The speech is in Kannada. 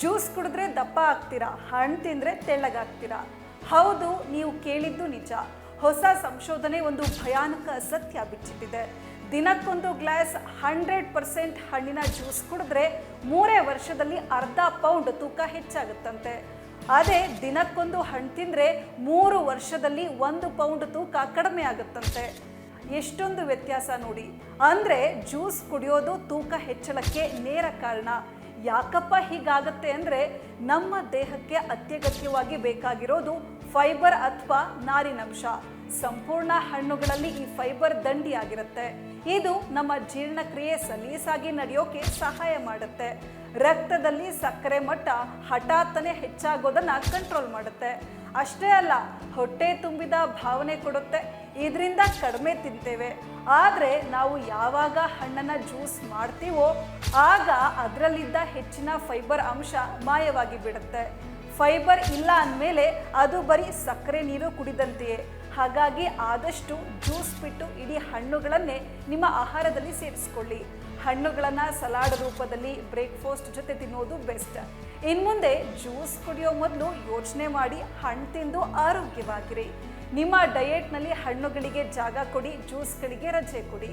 ಜ್ಯೂಸ್ ಕುಡಿದ್ರೆ ದಪ್ಪ ಆಗ್ತೀರಾ? ಹಣ್ಣು ತಿಂದರೆ ತೆಳ್ಳಗಾಗ್ತೀರಾ? ಹೌದು, ನೀವು ಕೇಳಿದ್ದು ನಿಜ. ಹೊಸ ಸಂಶೋಧನೆ ಒಂದು ಭಯಾನಕ ಅಸತ್ಯ ಬಿಚ್ಚಿಟ್ಟಿದೆ. ದಿನಕ್ಕೊಂದು ಗ್ಲಾಸ್ ಹಂಡ್ರೆಡ್ ಪರ್ಸೆಂಟ್ ಹಣ್ಣಿನ ಜ್ಯೂಸ್ ಕುಡಿದ್ರೆ ಮೂರೇ ವರ್ಷದಲ್ಲಿ ಅರ್ಧ ಪೌಂಡ್ ತೂಕ ಹೆಚ್ಚಾಗುತ್ತಂತೆ. ಅದೇ, ದಿನಕ್ಕೊಂದು ಹಣ್ಣು ತಿಂದರೆ ಮೂರು ವರ್ಷದಲ್ಲಿ ಒಂದು ಪೌಂಡ್ ತೂಕ ಕಡಿಮೆ ಆಗುತ್ತಂತೆ. ಎಷ್ಟೊಂದು ವ್ಯತ್ಯಾಸ ನೋಡಿ. ಅಂದರೆ ಜ್ಯೂಸ್ ಕುಡಿಯೋದು ತೂಕ ಹೆಚ್ಚಳಕ್ಕೆ ನೇರ ಕಾರಣ. ಯಾಕಪ್ಪ ಹೀಗಾಗತ್ತೆ ಅಂದರೆ ನಮ್ಮ ದೇಹಕ್ಕೆ ಅತ್ಯಗತ್ಯವಾಗಿ ಬೇಕಾಗಿರೋದು ಫೈಬರ್ ಅಥವಾ ನಾರಿನಂಶ ಸಂಪೂರ್ಣ ಹಣ್ಣುಗಳಲ್ಲಿ ಈ ಫೈಬರ್ ದಂಡಿಯಾಗಿರುತ್ತೆ. ಇದು ನಮ್ಮ ಜೀರ್ಣಕ್ರಿಯೆ ಸಲೀಸಾಗಿ ನಡೆಯೋಕೆ ಸಹಾಯ ಮಾಡುತ್ತೆ. ರಕ್ತದಲ್ಲಿ ಸಕ್ಕರೆ ಮಟ್ಟ ಹಠಾತ್ತನೆ ಹೆಚ್ಚಾಗೋದನ್ನ ಕಂಟ್ರೋಲ್ ಮಾಡುತ್ತೆ. ಅಷ್ಟೇ ಅಲ್ಲ, ಹೊಟ್ಟೆ ತುಂಬಿದ ಭಾವನೆ ಕೊಡುತ್ತೆ. ಇದರಿಂದ ಕಡಿಮೆ ತಿಂತೇವೆ. ಆದರೆ ನಾವು ಯಾವಾಗ ಹಣ್ಣನ್ನು ಜ್ಯೂಸ್ ಮಾಡ್ತೀವೋ ಆಗ ಅದರಲ್ಲಿದ್ದ ಹೆಚ್ಚಿನ ಫೈಬರ್ ಅಂಶ ಮಾಯವಾಗಿ ಬಿಡುತ್ತೆ. ಫೈಬರ್ ಇಲ್ಲ ಅಂದಮೇಲೆ ಅದು ಬರೀ ಸಕ್ಕರೆ ನೀರು ಕುಡಿದಂತೆಯೇ. ಹಾಗಾಗಿ ಆದಷ್ಟು ಜ್ಯೂಸ್ ಬಿಟ್ಟು ಇಡೀ ಹಣ್ಣುಗಳನ್ನೇ ನಿಮ್ಮ ಆಹಾರದಲ್ಲಿ ಸೇರಿಸ್ಕೊಳ್ಳಿ. ಹಣ್ಣುಗಳನ್ನು ಸಲಾಡ್ ರೂಪದಲ್ಲಿ ಬ್ರೇಕ್ಫಾಸ್ಟ್ ಜೊತೆ ತಿನ್ನೋದು ಬೆಸ್ಟ್. ಇನ್ಮುಂದೆ ಜ್ಯೂಸ್ ಕುಡಿಯೋ ಮೊದಲು ಯೋಚನೆ ಮಾಡಿ ಹಣ್ಣು ತಿಂದು ಆರೋಗ್ಯವಾಗಿರಿ. ನಿಮ್ಮ ಡಯೆಟ್ನಲ್ಲಿ ಹಣ್ಣುಗಳಿಗೆ ಜಾಗ ಕೊಡಿ ಜ್ಯೂಸ್ಗಳಿಗೆ ರಜೆ ಕೊಡಿ.